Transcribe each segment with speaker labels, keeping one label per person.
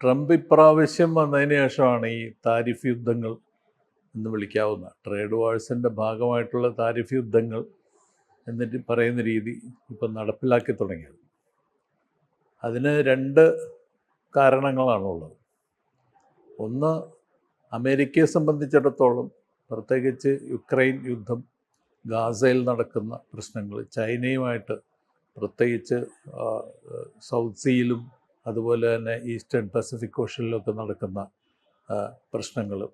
Speaker 1: Trump ഇപ്രാവശ്യം വന്നതിന് ശേഷമാണ് ഈ താരിഫ് യുദ്ധങ്ങൾ എന്ന് വിളിക്കാവുന്ന ട്രേഡ് വാഴ്സിന്റെ ഭാഗമായിട്ടുള്ള താരിഫ് യുദ്ധങ്ങൾ എന്നിട്ട് പറയുന്ന രീതി ഇപ്പം നടപ്പിലാക്കി തുടങ്ങിയത്. അതിന് രണ്ട് കാരണങ്ങളാണുള്ളത്. ഒന്ന് അമേരിക്കയെ സംബന്ധിച്ചിടത്തോളം പ്രത്യേകിച്ച് യുക്രൈൻ യുദ്ധം ഗാസയിൽ നടക്കുന്ന പ്രശ്നങ്ങൾ ചൈനയുമായിട്ട് പ്രത്യേകിച്ച് സൗത്ത് സീയിലും അതുപോലെ തന്നെ ഈസ്റ്റേൺ പസഫിക് ഓഷനിലൊക്കെ നടക്കുന്ന പ്രശ്നങ്ങളും.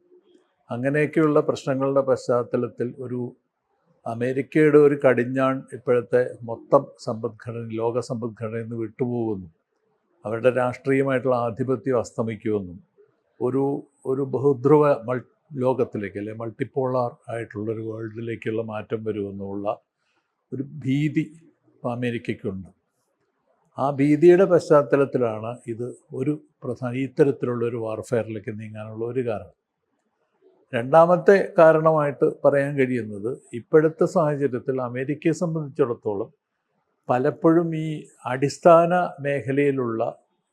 Speaker 1: അങ്ങനെയൊക്കെയുള്ള പ്രശ്നങ്ങളുടെ പശ്ചാത്തലത്തിൽ ഒരു അമേരിക്കയുടെ ഒരു കടിഞ്ഞാൺ ഇപ്പോഴത്തെ മൊത്തം സമ്പദ്ഘടന ലോക സമ്പദ്ഘടനയിൽ നിന്ന് വിട്ടുപോകുന്നു. അവരുടെ രാഷ്ട്രീയമായിട്ടുള്ള ആധിപത്യം അസ്തമിക്കുമെന്നും ഒരു ഒരു ബഹുധ്രുവ മൾ ലോകത്തിലേക്ക് അല്ലെ മൾട്ടിപ്പോളാർ ആയിട്ടുള്ളൊരു വേൾഡിലേക്കുള്ള മാറ്റം വരുമെന്നുള്ള ഒരു ഭീതി അമേരിക്കയ്ക്കുണ്ട്. ആ ഭീതിയുടെ പശ്ചാത്തലത്തിലാണ് ഇത് ഒരു പ്രധാന ഇത്തരത്തിലുള്ള ഒരു വാർഫെയറിലേക്ക് നീങ്ങാനുള്ള ഒരു കാരണം. രണ്ടാമത്തെ കാരണമായിട്ട് പറയാൻ കഴിയുന്നത് ഇപ്പോഴത്തെ സാഹചര്യത്തിൽ അമേരിക്കയെ സംബന്ധിച്ചിടത്തോളം പലപ്പോഴും ഈ അടിസ്ഥാന മേഖലയിലുള്ള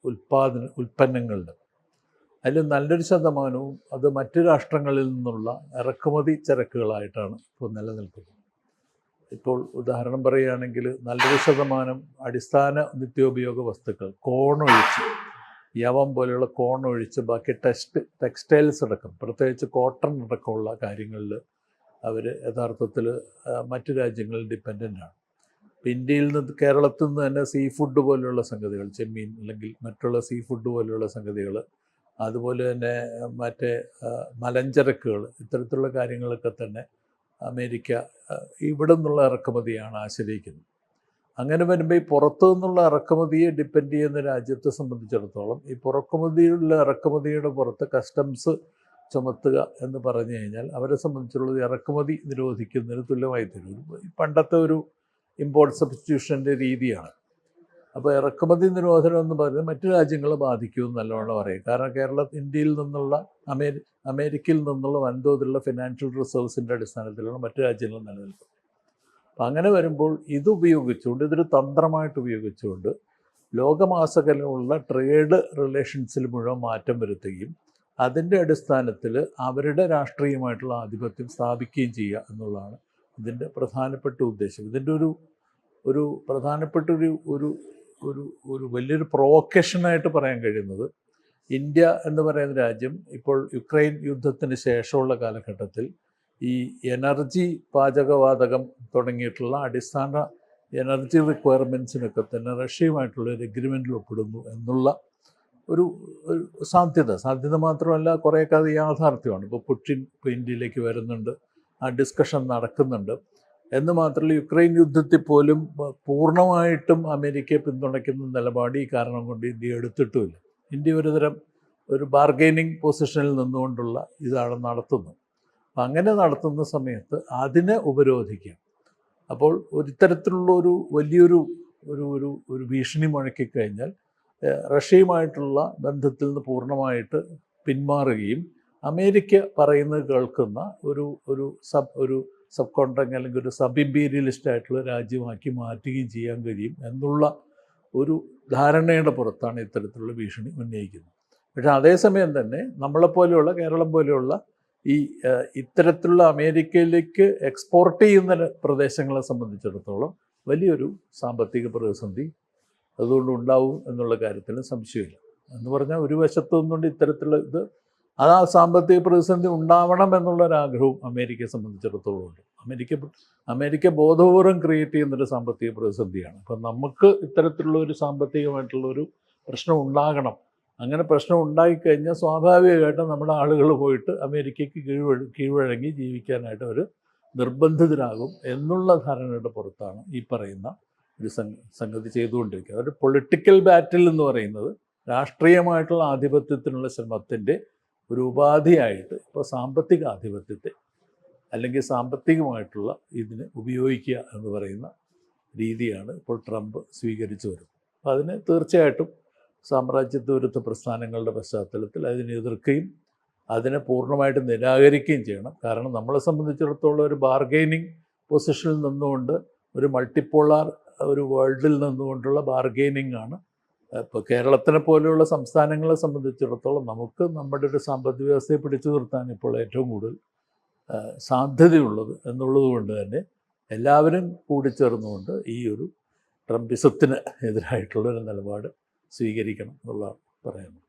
Speaker 1: ഉൽപാദന ഉൽപ്പന്നങ്ങളുടെ അതിൽ നല്ലൊരു ശതമാനവും അത് മറ്റു രാഷ്ട്രങ്ങളിൽ നിന്നുള്ള ഇറക്കുമതി ചരക്കുകളായിട്ടാണ് ഇപ്പോൾ നിലനിൽക്കുന്നത്. ഇപ്പോൾ ഉദാഹരണം പറയുകയാണെങ്കിൽ നല്ലൊരു ശതമാനം അടിസ്ഥാന നിത്യോപയോഗ വസ്തുക്കൾ കോണൊഴിച്ച് യവം പോലെയുള്ള കോണൊഴിച്ച് ബാക്കി ടെക്സ്റ്റ് ടെക്സ്റ്റൈൽസ് അടക്കം പ്രത്യേകിച്ച് കോട്ടൺ അടക്കമുള്ള കാര്യങ്ങളിൽ അവർ യഥാർത്ഥത്തിൽ മറ്റു രാജ്യങ്ങളിൽ ഡിപ്പെൻഡന്റ് ആണ്. ഇപ്പം ഇന്ത്യയിൽ നിന്ന് കേരളത്തിൽ നിന്ന് തന്നെ സീ ഫുഡ് പോലെയുള്ള സംഗതികൾ ചെമ്മീൻ അല്ലെങ്കിൽ മറ്റുള്ള സീ ഫുഡ് പോലെയുള്ള സംഗതികൾ അതുപോലെ തന്നെ മറ്റേ മലഞ്ചരക്കുകൾ ഇത്തരത്തിലുള്ള കാര്യങ്ങളൊക്കെ തന്നെ അമേരിക്ക ഇവിടെ നിന്നുള്ള ഇറക്കുമതിയാണ് ആശ്രയിക്കുന്നത്. അങ്ങനെ വരുമ്പോൾ ഈ പുറത്തു നിന്നുള്ള ഇറക്കുമതിയെ ഡിപ്പെൻഡ് ചെയ്യുന്ന രാജ്യത്തെ സംബന്ധിച്ചിടത്തോളം ഈ പുറക്കുമതിയുള്ള ഇറക്കുമതിയുടെ പുറത്ത് കസ്റ്റംസ് ചുമത്തുക എന്ന് പറഞ്ഞു കഴിഞ്ഞാൽ അവരെ സംബന്ധിച്ചുള്ളത് ഇറക്കുമതി നിരോധിക്കുന്നതിന് തുല്യമായി തരും പണ്ടത്തെ ഒരു ഇമ്പോർട്ട് സബ്സ്റ്റിറ്റ്യൂഷന്റെ രീതിയാണ്. അപ്പോൾ ഇറക്കുമതി നിരോധനം എന്ന് പറയുന്നത് മറ്റു രാജ്യങ്ങളെ ബാധിക്കുമെന്ന് നല്ലവണ്ണം പറയും. കാരണം കേരള ഇന്ത്യയിൽ നിന്നുള്ള അമേരി അമേരിക്കയിൽ നിന്നുള്ള വൻതോതിലുള്ള ഫിനാൻഷ്യൽ റിസർവ്സിന്റെ അടിസ്ഥാനത്തിലാണ് മറ്റു രാജ്യങ്ങൾ നിലനിൽക്കുന്നത്. അപ്പം അങ്ങനെ വരുമ്പോൾ ഇത് ഉപയോഗിച്ചുകൊണ്ട് ഇതൊരു തന്ത്രമായിട്ട് ഉപയോഗിച്ചുകൊണ്ട് ലോകമാസകലമുള്ള ട്രേഡ് റിലേഷൻസിൽ മുഴുവൻ മാറ്റം വരുത്തുകയും അതിന്റെ അടിസ്ഥാനത്തിൽ അവരുടെ രാഷ്ട്രീയമായിട്ടുള്ള ആധിപത്യം സ്ഥാപിക്കുകയും ചെയ്യുക എന്നുള്ളതാണ് ഇതിന്റെ പ്രധാനപ്പെട്ട ഉദ്ദേശം. ഇതിന്റെ ഒരു ഒരു പ്രധാനപ്പെട്ട ഒരു ഒരു ഒരു ഒരു വലിയൊരു പ്രൊവക്കേഷനായിട്ട് പറയാൻ കഴിയുന്നത് ഇന്ത്യ എന്ന് പറയുന്ന രാജ്യം ഇപ്പോൾ യുക്രൈൻ യുദ്ധത്തിന് ശേഷമുള്ള കാലഘട്ടത്തിൽ ഈ എനർജി പാചകവാതകം തുടങ്ങിയിട്ടുള്ള അടിസ്ഥാന എനർജി റിക്വയർമെന്റ്സിനൊക്കെ തന്നെ റഷ്യയുമായിട്ടുള്ള ഒരു എഗ്രിമെന്റിൽ ഒപ്പിടുന്നു എന്നുള്ള ഒരു ഒരു സാധ്യത. സാധ്യത മാത്രമല്ല കുറേയൊക്കെ അത് യാഥാർത്ഥ്യമാണ്. ഇപ്പോൾ പുട്ടിൻ ഇപ്പോൾ ഇന്ത്യയിലേക്ക് വരുന്നുണ്ട്. ആ ഡിസ്കഷൻ നടക്കുന്നുണ്ട്. എന്ന് മാത്രമല്ല യുക്രൈൻ യുദ്ധത്തിൽ പോലും പൂർണമായിട്ടും അമേരിക്കയെ പിന്തുണയ്ക്കുന്ന നിലപാട് ഈ കാരണം കൊണ്ട് ഇന്ത്യ എടുത്തിട്ടുമില്ല. ഇന്ത്യ ഒരുതരം ഒരു ബാർഗൈനിങ് പൊസിഷനിൽ നിന്നുകൊണ്ടുള്ള ഇതാണ് നടത്തുന്നത്. അപ്പം അങ്ങനെ നടത്തുന്ന സമയത്ത് അതിനെ ഉപരോധിക്കാം. അപ്പോൾ ഒരു ഇത്തരത്തിലുള്ള ഒരു വലിയൊരു ഒരു ഒരു ഒരു ഭീഷണി മുഴക്കിക്കഴിഞ്ഞാൽ റഷ്യയുമായിട്ടുള്ള ബന്ധത്തിൽ നിന്ന് പൂർണമായിട്ട് പിന്മാറുകയും അമേരിക്ക പറയുന്നത് കേൾക്കുന്ന ഒരു ഒരു സബ് ഒരു സബ് കോൺട്രാക്ട് അല്ലെങ്കിൽ ഒരു സബ് ഇമ്പീരിയലിസ്റ്റ് ആയിട്ടുള്ള രാജ്യമാക്കി മാറ്റുകയും ചെയ്യാൻ കഴിയും എന്നുള്ള ഒരു ധാരണയുടെ പുറത്താണ് ഇത്തരത്തിലുള്ള ഭീഷണി ഉന്നയിക്കുന്നത്. പക്ഷേ അതേസമയം തന്നെ നമ്മളെപ്പോലെയുള്ള കേരളം പോലെയുള്ള ഈ ഇത്തരത്തിലുള്ള അമേരിക്കയിലേക്ക് എക്സ്പോർട്ട് ചെയ്യുന്ന പ്രദേശങ്ങളെ സംബന്ധിച്ചിടത്തോളം വലിയൊരു സാമ്പത്തിക പ്രതിസന്ധി അതുകൊണ്ട് ഉണ്ടാവും എന്നുള്ള കാര്യത്തിൽ സംശയമില്ല. എന്ന് പറഞ്ഞാൽ ഒരു വശത്തു നിന്നുകൊണ്ട് ഇത്തരത്തിലുള്ള ഇത് അത് ആ സാമ്പത്തിക പ്രതിസന്ധി ഉണ്ടാവണം എന്നുള്ളൊരാഗ്രഹവും അമേരിക്കയെ സംബന്ധിച്ചിടത്തോളം ഉണ്ട്. അമേരിക്ക അമേരിക്ക ബോധപൂർവം ക്രിയേറ്റ് ചെയ്യുന്നൊരു സാമ്പത്തിക പ്രതിസന്ധിയാണ്. അപ്പം നമുക്ക് ഇത്തരത്തിലുള്ള ഒരു സാമ്പത്തികമായിട്ടുള്ളൊരു പ്രശ്നം ഉണ്ടാകണം. അങ്ങനെ പ്രശ്നം ഉണ്ടായിക്കഴിഞ്ഞാൽ സ്വാഭാവികമായിട്ടും നമ്മുടെ ആളുകൾ പോയിട്ട് അമേരിക്കയ്ക്ക് കീഴ്വഴ കീഴ്വഴങ്ങി ജീവിക്കാനായിട്ട് അവർ നിർബന്ധിതരാകും എന്നുള്ള ധാരണയുടെ പുറത്താണ് ഈ പറയുന്ന ഒരു സംഗതി ചെയ്തുകൊണ്ടിരിക്കുന്നത്. അതൊരു പൊളിറ്റിക്കൽ ബാറ്റിൽ എന്ന് പറയുന്നത് രാഷ്ട്രീയമായിട്ടുള്ള ആധിപത്യത്തിനുള്ള ശ്രമത്തിന്റെ ഒരു ഉപാധിയായിട്ട് ഇപ്പോൾ സാമ്പത്തിക ആധിപത്യത്തെ അല്ലെങ്കിൽ സാമ്പത്തികമായിട്ടുള്ള ഇതിനെ ഉപയോഗിക്കുക എന്ന് പറയുന്ന രീതിയാണ് ഇപ്പോൾ ട്രംപ് സ്വീകരിച്ചു വരുന്നത്. അപ്പം അതിന് തീർച്ചയായിട്ടും സാമ്രാജ്യത്വ വിരുദ്ധ പ്രസ്ഥാനങ്ങളുടെ പശ്ചാത്തലത്തിൽ അതിനെ എതിർക്കുകയും അതിനെ പൂർണമായിട്ട് നിരാകരിക്കുകയും ചെയ്യണം. കാരണം നമ്മളെ സംബന്ധിച്ചിടത്തോളം ഒരു ബാർഗെയിനിങ് പൊസിഷനിൽ നിന്നുകൊണ്ട് ഒരു മൾട്ടിപ്പോളാർ ഒരു വേൾഡിൽ നിന്നുകൊണ്ടുള്ള ബാർഗെയിനിങ് ആണ് ഇപ്പോൾ കേരളത്തിനെ പോലെയുള്ള സംസ്ഥാനങ്ങളെ സംബന്ധിച്ചിടത്തോളം നമുക്ക് നമ്മുടെ ഒരു സാമ്പത്തിക വ്യവസ്ഥയെ പിടിച്ചു നിർത്താൻ ഇപ്പോൾ ഏറ്റവും കൂടുതൽ സാധ്യതയുള്ളത് എന്നുള്ളത് കൊണ്ട് തന്നെ എല്ലാവരും കൂടി ചേർന്നുകൊണ്ട് ഈ ഒരു ട്രംപിസത്തിന് എതിരായിട്ടുള്ളൊരു നിലപാട് സ്വീകരിക്കണം എന്നുള്ളതാണ് പറയുന്നത്